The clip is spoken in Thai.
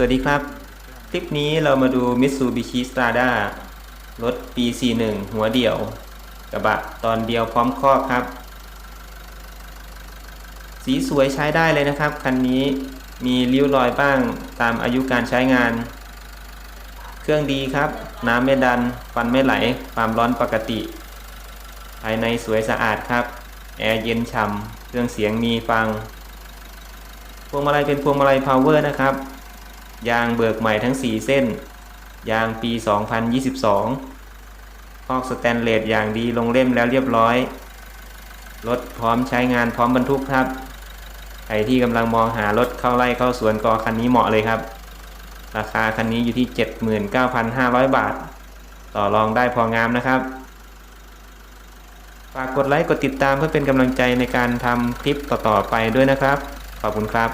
สวัสดีครับ คลิปนี้เรามาดู Mitsubishi Strada รถปี 41 หัวเดี่ยว กระบะตอนเดียวพร้อมครอกครับ สีสวยใช้ได้เลยนะครับ คันนี้มีริ้วรอยบ้างตามอายุการใช้งาน เครื่องดีครับ น้ำไม่ดัน ฟันไม่ไหล ความร้อนปกติ ภายในสวยสะอาดครับ แอร์เย็นฉ่ำเครื่องเสียงมีฟัง พวงมาลัยเป็นพวงมาลัยพาวเวอร์นะครับ ยางเบิกใหม่ทั้ง 4 เส้น ยางปี 2022คอกสแตนเลสอย่างดีลงเล่มแล้วเรียบร้อย รถพร้อมใช้งานพร้อมบรรทุกครับ ใครที่กำลังมองหารถเข้าไร่เข้าสวนก็คันนี้เหมาะเลยครับ ราคาคันนี้อยู่ที่ 79,500 บาท ต่อรองได้พองามนะครับ ฝากกดไลค์กดติดตามเพื่อเป็นกำลังใจในการทำคลิปต่อๆไปด้วยนะครับ ขอบคุณครับ